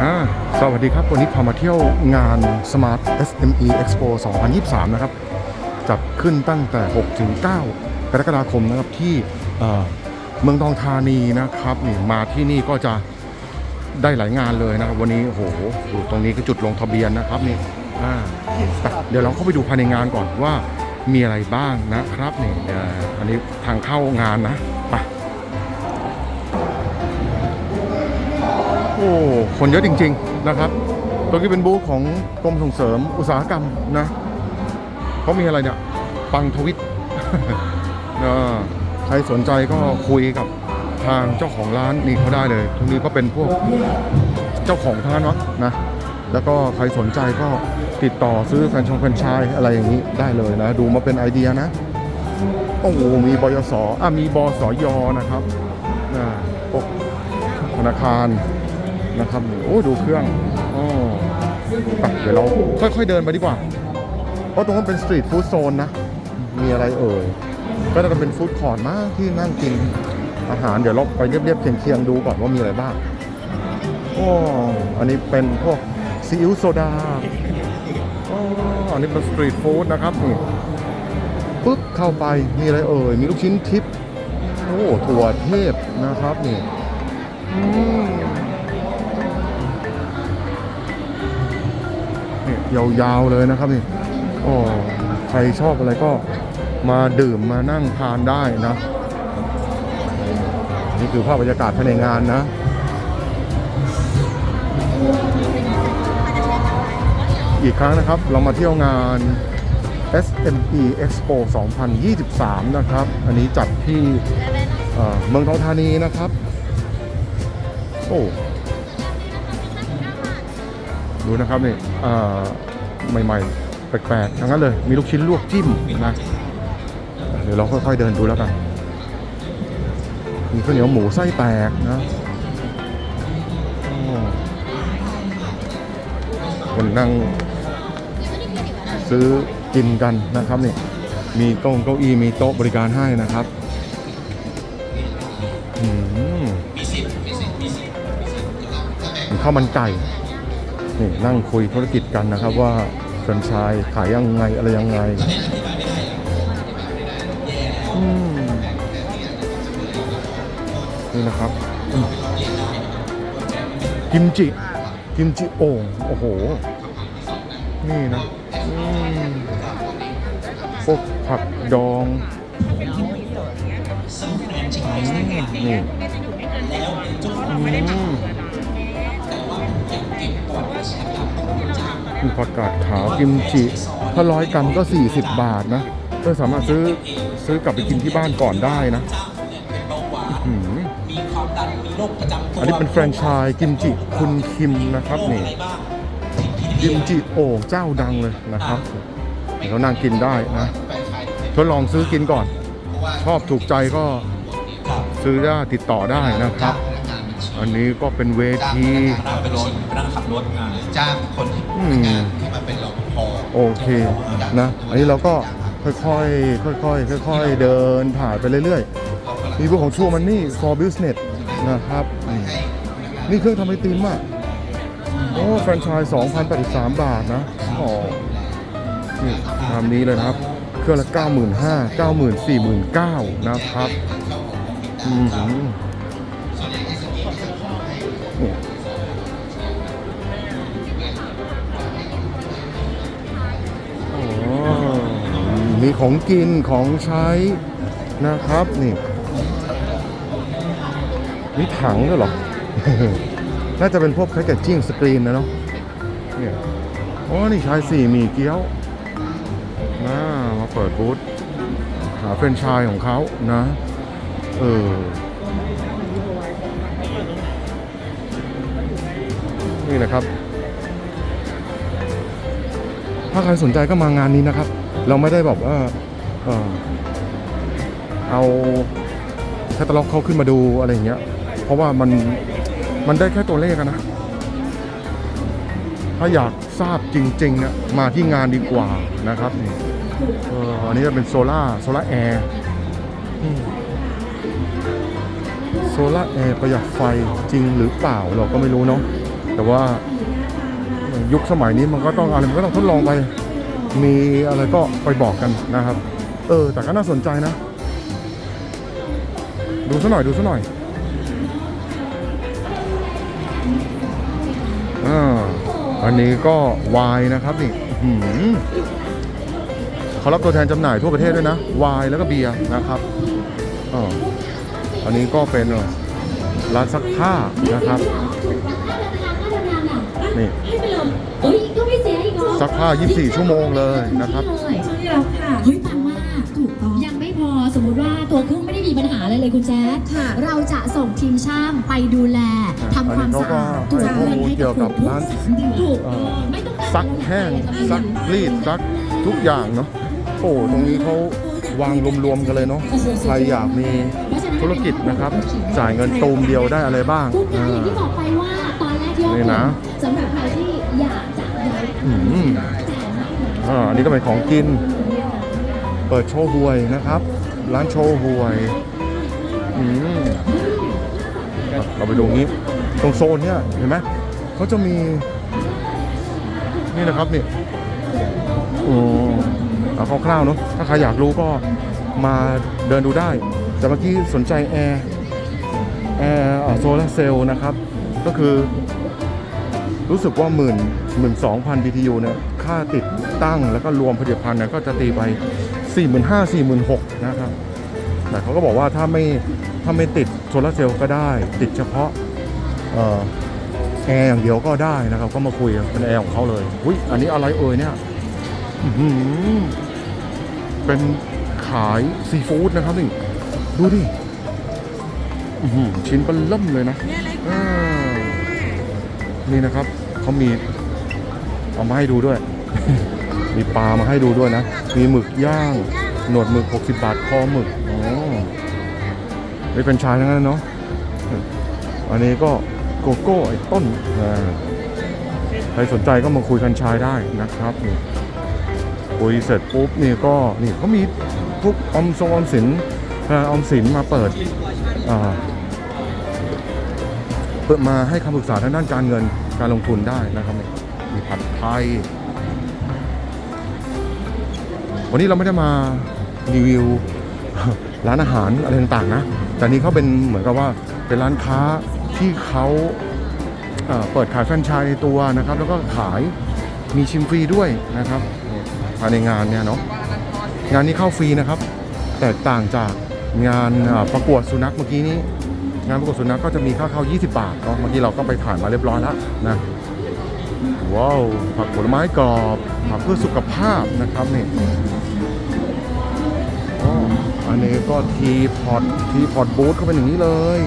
อ่าสวัสดีครับ วันนี้พามาเที่ยวงาน Smart SME Expo 2023 นะครับ จัดขึ้นตั้งแต่ 6 ถึง 9 กรกฎาคมนะครับที่เมืองทองธานีนะครับนี่มาที่นี่ก็จะได้หลายงานเลยนะครับ วันนี้โอ้โหดูตรงนี้ก็จุดลงทะเบียนนะครับนี่เดี๋ยวเราเข้าไปดูภายในงานก่อนว่ามีอะไรบ้างนะครับนี่อันนี้ทางเข้างานนะ อ้คนเยอะจริง ๆ นะครับตัวนี้เป็นบูธของกรมส่งเสริมอุตสาหกรรมนะเขามีอะไรเนี่ย ปังทวิตนะใครสนใจก็คุยกับทางเจ้าของร้านนี่เขาได้เลยทุกนี้ก็เป็นพวกเจ้าของทั้งนั้นวะนะ แล้วก็ใครสนใจก็ติดต่อซื้อแฟนชส์แฟนชส์อะไรอย่างนี้ได้เลยนะ ดูมาเป็นไอเดียนะ โอ้โหมีบยสอะมีบสยนะครับนะธนาคาร นะครับโอ้ดูเครื่องโอ้ไปเดี๋ยวเราค่อยๆเดินไปดีกว่าเพราะตรงนั้นเป็นสตรีทฟู้ดโซนนะ มีอะไรเอ่ย ก็จะเป็นฟู้ดคอร์ทมากที่นั่งกินอาหารเดี๋ยวเราไปเรียบๆเคียงๆดูก่อนว่ามีอะไรบ้างโอ้อันนี้เป็นพวกซีอิ๊วโซดาอ๋ออันนี้เป็นสตรีทฟู้ดนะครับนี่ปุ๊บเข้าไปมีอะไรเอ่ย มีลูกชิ้นทิพย์โอ้ถั่วเทพนะครับนี่อืม ยาวๆเลยนะครับนี่โอ้ใครชอบอะไรก็มาดื่มมานั่งทานได้นะ นี่คือภาพบรรยากาศภายในงานนะอีกครั้งนะครับเรามาเที่ยวงาน SME Expo 2023 นะครับ อันนี้จัดที่เมืองทองธานีนะครับ โอ้ ดูนะครับนี่ใหม่ๆ แปลกๆทั้งนั้นเลย มีลูกชิ้นลวกจิ้มนะเดี๋ยวเราค่อยๆเดินดูแล้วกัน มีข้าวเหนียวหมูไส้แตกนะคนนั่งซื้อกินกันนะครับนี่ มีโต๊ะเก้าอี้มีโต๊ะบริการให้นะครับข้าวมันไก่ นี่นั่งคุยธุรกิจกันนะครับว่าแฟรนไชส์ขายยังไงอะไรยังไงนี่นะครับกิมจิกิมจิโอ่งโอ้โห นี่นะพวกผักดองอืมนี่ มีผักกาดขาวกิมจิถ้าร้อยกรัมก็ 40 บาทนะก็สามารถซื้อซื้อกลับไปกินที่บ้านก่อนได้นะอื้อหืออันนี้เป็นแฟรนไชส์กิมจิคุณคิมนะครับนี่กิมจิโอ่งเจ้าดังเลยนะครับเดี๋ยวนั่งกินได้นะทดลองซื้อกินก่อน ชอบถูกใจก็ซื้อได้ติดต่อได้นะครับ อันนี้ก็เป็นเวที นั่งไปรถไปนั่งขับรถอ่าจ้างคนที่อืมที่มาเป็นรปภโอเคนะ อันนี้เราก็ค่อยๆ ค่อยๆ ค่อยๆ เดินผ่านไปเรื่อยๆมีพวกของชัวมันนี่ for business นะครับอืมนี่เครื่องทำไอติมอะ โอ้แฟรนไชส์2,083 บาทนะอ๋อนี่ตามนี้เลยนะครับ เครื่องละ 95,000 94,900นะครับอืม มีของกินของใช้นะครับนี่นี่ถังด้วยหรอ น่าจะเป็นพวกแพคเกจจิ้งสกรีนนะเนาะเนี่ยโอ้นี่ชายสี่มีเกี๊ยวนะมาเปิดบูธหาเฟรนชายของเขานะ เออนี่นะครับ ถ้าใครสนใจก็มางานนี้นะครับ เราไม่ได้แบบว่าเอาแคตตาล็อกเขาขึ้นมาดูอะไรอย่างเงี้ย เพราะว่ามันมันได้แค่ตัวเลขนะ ถ้าอยากทราบจริงๆนี่ยมาที่งานดีกว่านะครับนี่อันนี้จะเป็นโซล่าโซล่าแอร์โซล่าแอร์ประหยัดไฟจริงหรือเปล่าเราก็ไม่รู้เนาะแต่ว่ายุคสมัยนี้มันก็ต้องอะไรมันก็ต้องทดลองไป มีอะไรก็ไปบอกกันนะครับ เออ แต่ก็น่าสนใจนะ ดูซะหน่อยดูซะหน่อยอ่าอันนี้ก็วายนะครับนี่เขารับตัวแทนจำหน่ายทั่วประเทศด้วยนะวายแล้วก็เบียร์นะครับอออันนี้ก็เป็นร้านซักผ้านะครับนี่ ซักผ้า 24 ชั่วโมงเลยนะครับเลยใช่แล้วค่ะ เฮ้ยปังมากถูกต้อง ยังไม่พอสมมุติว่าตัวเครื่องไม่ได้มีปัญหาอะไรเลยคุณแจ๊คค่ะเราจะส่งทีมช่างไปดูแลทำความสะอาดอันนี้เขาก็ให้ข้อมูลเกี่ยวกับร้านถูกเอ่อไม่ต้องการซักแห้ง ซักรีด ซักทุกอย่างเนาะโอ้ตรงนี้เขาวางรวมๆกันเลยเนาะใครอยากมีธุรกิจนะครับ จ่ายเงินตูมเดียวได้อะไรบ้างคุณคะอ่า อย่างที่บอกไปว่าตอนแรกที่นี่นะสำหรับใครที่อยากจะย้าย อ่าอันนี้ก็เป็นของกิน เปิดโชว์หวยนะครับ ร้านโชว์หวยอืมเราไปดูงี้ ตรงโซนเนี่ยเห็นไหมเขาจะมี นี่นะครับนี่อืมเอาคร่าวๆเนาะถ้าใครอยากรู้ก็มาเดินดูได้ แต่เมื่อกี้สนใจแอร์แอร์โซลาเซลล์นะครับ ก็คือ รู้สึกว่าหมื่นหมื่นสองพัน BTU เนี่ยค่าติดตั้งแล้วก็รวมผลิตภัณฑ์เนี่ยก็จะตีไป 4 5 0 0 0 4 6 0 0 0นะครับแต่เขาก็บอกว่าถ้าไม่ถ้าไม่ติดโซลาร์เซลล์ก็ได้ ติดเฉพาะออแอร์อย่างเดียวก็ได้นะครับ ก็มาคุยเป็นแอร์ของเขาเลยอุ้ยอันนี้อะไรเอ่ยเนี่ยเป็นขายซีฟู้ดนะครับนี่ดูดิอื้อหือชิ้นเป็นล่มเลยนะอ่า นี่นะครับเขามีเอามาให้ดูด้วย มีปลามาให้ดูด้วยนะ มีหมึกย่าง หนวดหมึก 60 บาท คอหมึกอ๋อนี่เป็นชายทั้งนั้นเนาะ อันนี้ก็โกโก้ไอ้ต้นใครสนใจก็มาคุยกันชายได้นะครับนี่คุยเสร็จปุ๊บนี่ก็นี่เขามีพวกอมทรงอมสินอ่าออมสินมาเปิดอ่า เปิดมาให้คำปรึกษาทางด้านการเงินการลงทุนได้นะครับมีผัดไทย วันนี้เราไม่ได้มารีวิวร้านอาหารอะไรต่างๆนะ แต่นี้เขาเป็นเหมือนกับว่าเป็นร้านค้าที่เขาเปิดขายแฟรนไชส์ในตัวนะครับ แล้วก็ขายมีชิมฟรีด้วยนะครับภายในงานเนี่ยเนาะงานนี้เข้าฟรีนะครับ แตกต่างจากงานประกวดสุนัขเมื่อกี้นี้ งานประกวดสุนัขก็จะมีค่าเข้า 20 บาทเนาะเมื่อกี้เราก็ไปผ่านมาเรียบร้อยแล้วนะว้าวผักผลไม้กรอบผักเพื่อสุขภาพนะครับนี่ออันนี้ก็ทีพอตทีพอตบูธก็เป็นอย่างนี้เลย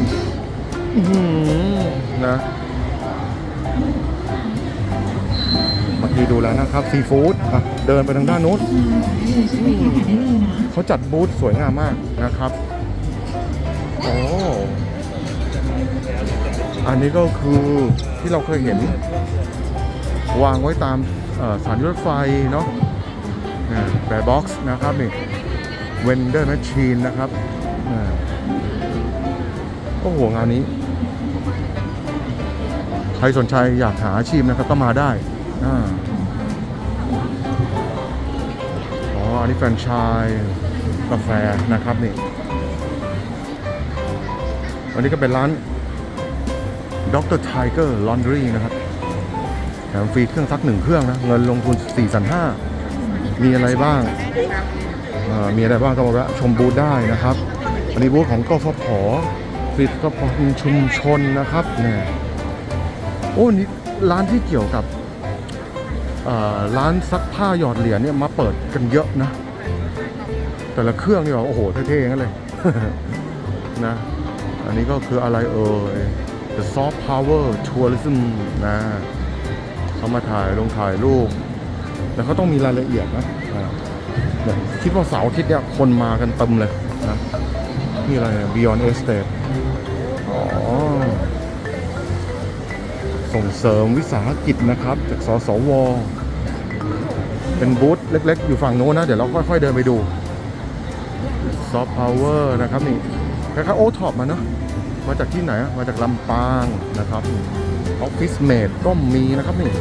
นะเมื่อกี้ดูแล้วนะครับซีฟู้ดเดินไปทางด้านนู้นช่วยแก้ไขได้เลยนเขาจัดบูธสวยงามมากนะครับ อันนี้ก็คือที่เราเคยเห็น วางไว้ตามสถานีรถไฟเนาะแบร์บ็อกซ์นะครับนี่เวนเดอร์แมชชีนนะครับอ่าโอ้โหงานนี้ ใครสนใจอยากหาอาชีพนะครับก็มาได้อ่าอ๋ออันนี้แฟรนไชส์กาแฟนะครับนี่อันนี้ก็เป็นร้าน Dr. Tiger Laundry นะครับแถมฟรีเครื่องซักหนึ่งเครื่องนะ เงินลงทุน4 5 0 0มีอะไรบ้าง มีอะไรบ้างก็มาแวะชมบูธได้นะครับอันนี้บูธของกฟผผลิตกฟผชุมชนนะครับเนี่ยโอ้นี่ร้านที่เกี่ยวกับร้านซักผ้าหยอดเหรียญเนี่ยมาเปิดกันเยอะนะ แต่ละเครื่องนี่แบบโอ้โหเท่ๆงั้นเลยนะ อันนี้ก็คืออะไรเอ่ย The Soft Power Tourism นะเขามาถ่ายลงถ่ายรูปแล้วเขาต้องมีรายละเอียดนะคิดว่าเสาร์อาทิตย์เนี่ยคนมากันเต็มเลยนะนี่อะไรเนี่ย Beyond Estate อ๋อ ส่งเสริมวิสาหกิจนะครับ จากสสว เป็นบูธเล็ก ๆ อยู่ฝั่งโน้นนะ เดี๋ยวเราค่อย ๆ เดินไปดู Soft Power นะครับนี่คล้ายๆโอท็อปมาเนาะ มาจากที่ไหน มาจากลำปางนะครับออฟฟิศเมดก็มีนะครับนี่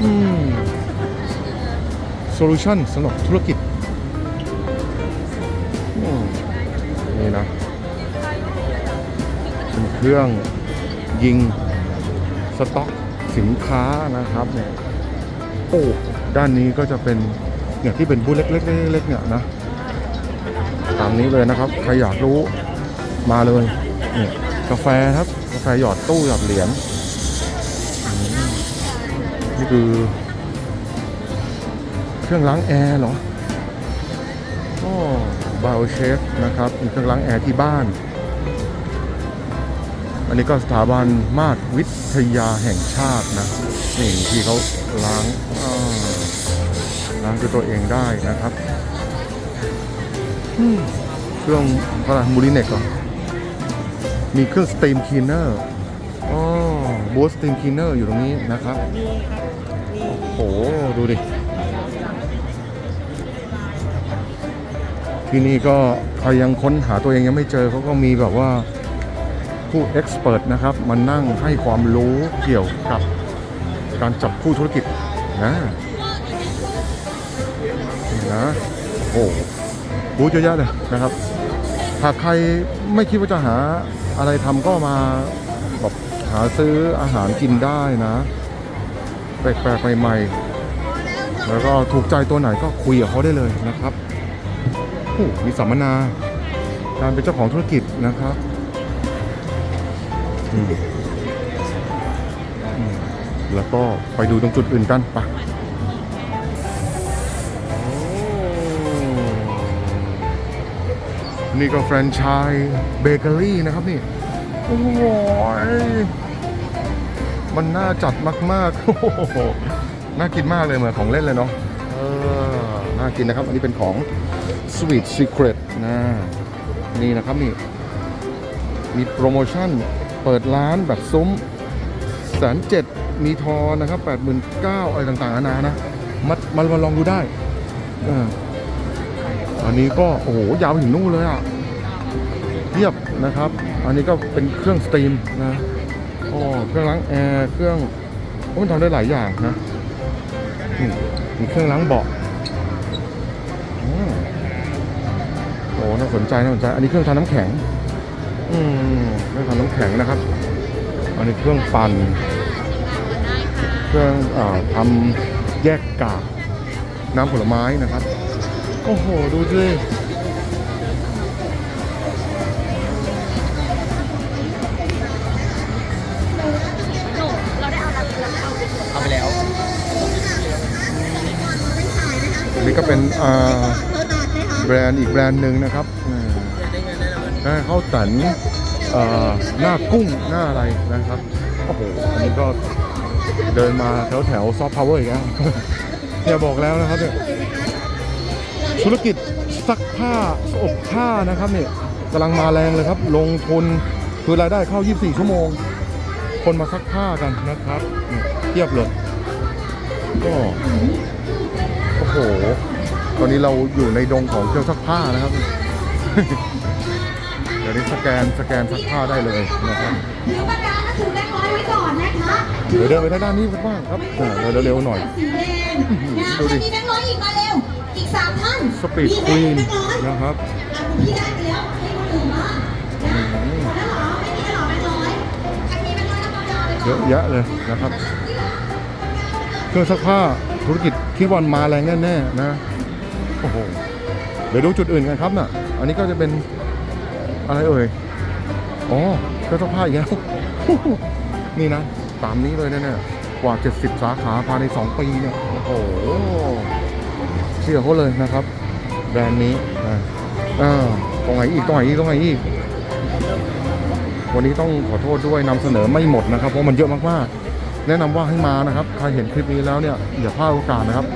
อืมโซลูชันสำหรับธุรกิจนี่นะเป็นเครื่องยิงสต็อกสินค้านะครับเนี่ยโอ้ด้านนี้ก็จะเป็นเนี่ยที่เป็นบูธเล็กๆเล็กๆเนี่ยนะ ตามนี้เลยนะครับ ใครอยากรู้ มาเลยเนี่ยกาแฟครับ กาแฟหยอดตู้หยอดเหรียญนี่คือ เครื่องล้างแอร์เหรอโอ้บาเชฟนะครับเครื่องล้างแอร์ที่บ้าน อันนี้ก็สถาบันมาตรวิทยาแห่งชาตินะนี่ที่เขาล้างล้างด้วยตัวเองได้นะครับเครื่องอะไรมูลิเน็กเหรอ มีเครื่องสตีมคลีนเนอร์อ๋อบูสตีมคลีนเนอร์อยู่ตรงนี้นะครับโอ้โห ดูดิ ที่นี่ก็ใครยังค้นหาตัวเองยังไม่เจอเขาก็มีแบบว่าผู้เอ็กซ์เพรสนะครับมานั่งให้ความรู้เกี่ยวกับการจับคู่ธุรกิจนะนี่นะโอ้โหบูธเยอะแยะเลยนะครับ หากใครไม่คิดว่าจะหา อะไรทำก็มาแบบหาซื้ออาหารกินได้นะแปลกๆใหม่ๆ แล้วก็ถูกใจตัวไหนก็คุยกับเขาได้เลยนะครับโอ้มีสัมมนาการเป็นเจ้าของธุรกิจนะครับแล้วก็ไปดูตรงจุดอื่นกันไป นี่ก็แฟรนไชส์เบเกอรี่นะครับนี่ โอ้โหมันน่าจัดมากๆโอ้โหน่ากินมากเลยเหมือนของเล่นเลยเนาะเออน่ากินนะครับ อันนี้เป็นของ Sweet Secret นะนี่นะครับนี่ มีโปรโมชั่นเปิดร้านแบบซุ้มแสนเจ็ดมีทอนนะครับแปดหมื่นเก้าอะไรต่างๆนานานะมามามาลองดูได้เอันนี้ก็โอ้โหยาวถึงนู่นเลยอะเทียบนะครับ อันนี้ก็เป็นเครื่องสตรีมนะโอ้เครื่องล้างแอร์เครื่องมันทำได้หลายอย่างนะมีเครื่องล้างเบาะอืมโอ้น่าสนใจน่าสนใจ อันนี้เครื่องทำน้ำแข็ง อืมเครื่องทำน้ำแข็งนะครับ อันนี้เครื่องปั่นเครื่องอทำแยกกากน้ำผลไม้นะครับ โอ้โห ดูสิเอาไปแล้วอันนี้ก็เป็นอ่าแบรนด์อีกแบรนด์หนึ่งนะครับอ่าหน้าข้าวตันเอ่อหน้ากุ้งหน้าอะไรนะครับ โอ้โหอันนี้ก็เดินมาแถวแถวซอฟต์พาวเวอร์อีกแล้วเนี่ยบอกแล้วนะครับเนี่ย ธุรกิจซักผ้าอบผ้านะครับเนี่ยกำลังมาแรงเลยครับ ลงทุนคือรายได้เข้า 24 ชั่วโมง คนมาซักผ้ากันนะครับเนี่ยเทียบเลยก็โอ้โห ตอนนี้เราอยู่ในดงของเครื่องซักผ้านะครับ เดี๋ยวนี้สแกนสแกนซักผ้าได้เลยนะครับถือปากกาและถือแบงค์ร้อยไว้ก่อนนะคะเดี๋ยวเดินไปด้านนี้กันบ้างครับอ่าเดินเร็วๆหน่อยสีแดงนะดูดิมีแบงค์ร้อยอีกมาเร็วอีก สามท่านสปีดมีควีนแบงค์ร้อยนะครับอะคุณพี่ได้ไปแล้วให้คนอื่นบ้างนะหมดแล้วเหรอไม่มีแล้วเหรอแบงค์ร้อยใครมีแบงค์ร้อยแล้วเอาไปเอาไปเยก่อนอะแยะเลยนะครับ เครื่องซักผ้าธุรกิจคิดวันมาแรงแน่ๆนะโอ้โหเดี๋ยวดูจุดอื่นกันครับน่ะ อันนี้ก็จะเป็นอะไรเอ่ยอ๋อเครื่องซักผ้าอีกแล้วนี่นะ ตามนี้เลยแน่ๆกว่า 70 สาขาภายใน 2 ปีเนี่ยโอ้โห เชื่อเขาเลยนะครับ แบรนด์นี้นะอ่าตรงไหนอีกตรงไหนอีกตรงไหนอีก วันนี้ต้องขอโทษด้วยนำเสนอไม่หมดนะครับ เพราะมันเยอะมากๆ แนะนำว่าให้มานะครับ ใครเห็นคลิปนี้แล้วเนี่ยอย่าพลาดโอกาสนะครับ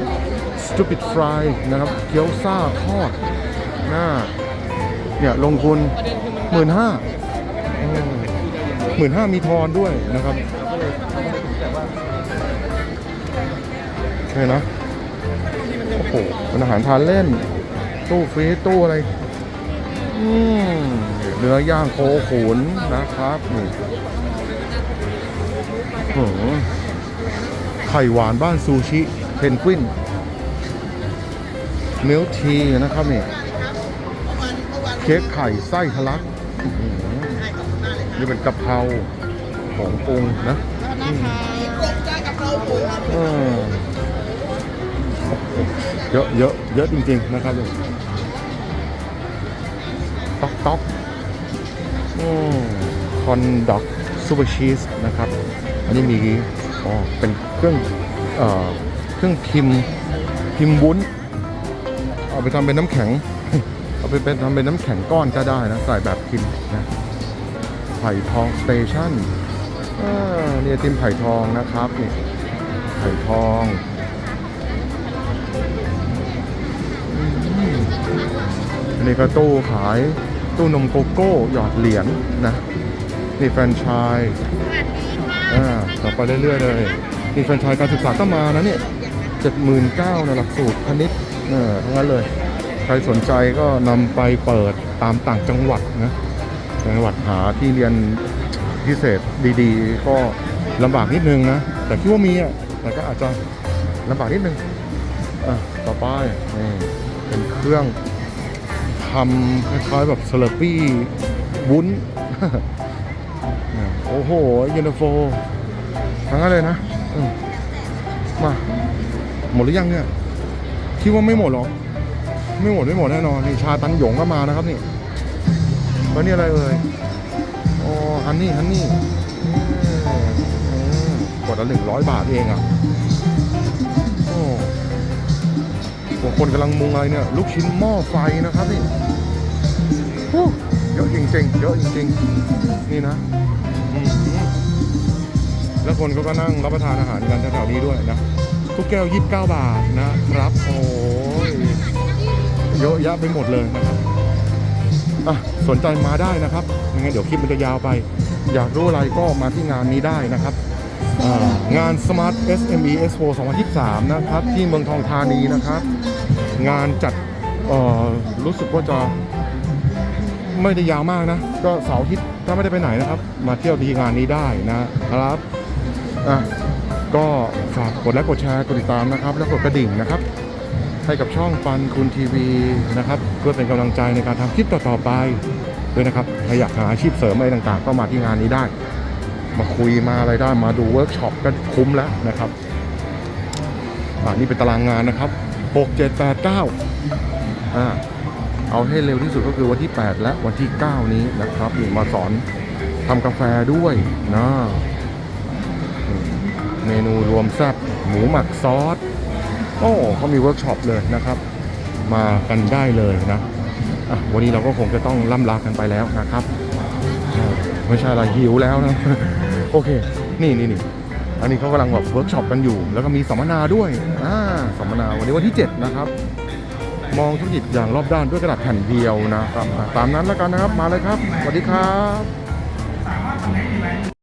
Stupid Fry นะครับเกี๊ยวซ่าทอดหน้าเนี่ยลงทุนหมื่นห้าหมื่นห้ามีทอนด้วยนะครับเนี่นะ โอ้โหเป็นอาหารทานเล่น ตู้ฟรีซตู้อะไร อืมเนื้อย่างโคขุนนะครับนี่โอ้โหไข่หวานบ้านซูชิเพนกวินมิลทีนะครับนี่เค้กไข่ไส้ทะลักอื้อหือนี่เป็นกะเพราของปรุงนะอืมเออ เยอะเยอะเยอะจริง ๆ นะครับนี่ต๊อกต๊อกคอนด็อกซูเปอร์ชีสนะครับ อันนี้มีอ๋อเป็นเครื่องเอ่อเครื่องพิมพ์พิมพ์วุ้น เอาไปทำเป็นน้ำแข็ง เอาไปเป็นทำเป็นน้ำแข็งก้อนก็ได้นะ ใส่แบบพิมพ์นะไผ่ทองสเตชันอ่านี่ไอติมไผ่ทองนะครับนี่ไผ่ทอง อันนี้ก็ตู้ขายตู้นมโกโก้หยอดเหรียญนะนี่แฟรนไชส์อ่าต่อไปเรื่อยๆเลยนี่แฟรนไชส์การศึกษาก็มานะเนี่ยเจ็ดหมื่นเก้านะหลักสูตรคณิตเออทั้งนั้นเลย ใครสนใจก็นำไปเปิดตามต่างจังหวัดนะจังหวัดหาที่เรียนพิเศษดีๆ ก็ลำบากนิดนึงนะ แต่คิดว่ามีอะแต่ก็อาจจะลำบากนิดนึงอะต่อไปนี่ เป็นเครื่องทำคล้ายๆแบบสลัดปี้วุ้น โอ้โหเยนาโฟทั้งนั้นเลยนะมมา หมดหรือยังเนี่ยคิดว่าไม่หมดหรอ ไม่หมดไม่หมดแน่นอนนี่ชาตันหยงก็มานะครับนี่แล้วนี่อะไรเอ่ยโอ้ฮันนี่ฮันนี่อืมกดละหนึ่งร้อยบาทเองอะ บางคนกำลังมุงอะไรเนี่ย ลูกชิ้นหม้อไฟนะครับนี่ฮู้เยอะจริงๆเยอะจริงๆ นี่นะอืมแล้วคนก็ก็นั่งรับประทานอาหารกันแถวๆนี้ด้วยนะทุกแก้ว 29 บาทนะครับ โอ้ยเยอะแยะไปหมดเลยนะครับอะสนใจมาได้นะครับยังไงเดี๋ยวคลิปมันจะยาวไป อยากรู้อะไรก็มาที่งานนี้ได้นะครับอ่างาน Smart SME Expo 2023 นะครับ ที่เมืองทองธานีนะครับ งานจัดรู้สึกว่าจะไม่ได้ยาวมากนะ ก็เสาร์อาทิตย์ถ้าไม่ได้ไปไหนนะครับ มาเที่ยวที่งานนี้ได้นะครับอะก็ฝากกดไลค์กดแชร์กดติดตามนะครับ แล้วกดกระดิ่งนะครับ ให้กับช่องปันคุณทีวีนะครับ เพื่อเป็นกำลังใจในการทำคลิปต่อๆไปด้วยนะครับถ้าอยากหาอาชีพเสริมอะไรต่างๆ ก็มาที่งานนี้ได้ มาคุยมาอะไรได้มาดูเวิร์กช็อปก็คุ้มแล้วนะครับอ่านี่เป็นตารางงานนะครับ 6 7 8 9อ่าเอาให้เร็วที่สุดก็คือวันที่ 8 และวันที่ 9 นี้นะครับนี่มาสอนทำกาแฟด้วยนะเมนูรวมแซ่บหมูหมักซอส โอ้เขามีเวิร์กช็อปเลยนะครับ มากันได้เลยนะะวันนี้เราก็คงจะต้องล่ำลากันไปแล้วนะครับ ไม่ใช่อะไรหิวแล้วนะ โอเค นี่นี่นี่ อันนี้เขากำลังแบบเวิร์กช็อปกันอยู่ แล้วก็มีสัมมนาด้วยอ่าสัมมนาวันนี้วันที่ 7 นะครับ มองธุรกิจอย่างรอบด้านด้วยกระดาษแผ่นเดียวนะครับอะตามนั้นแล้วกันนะครับ มาเลยครับ สวัสดีครับ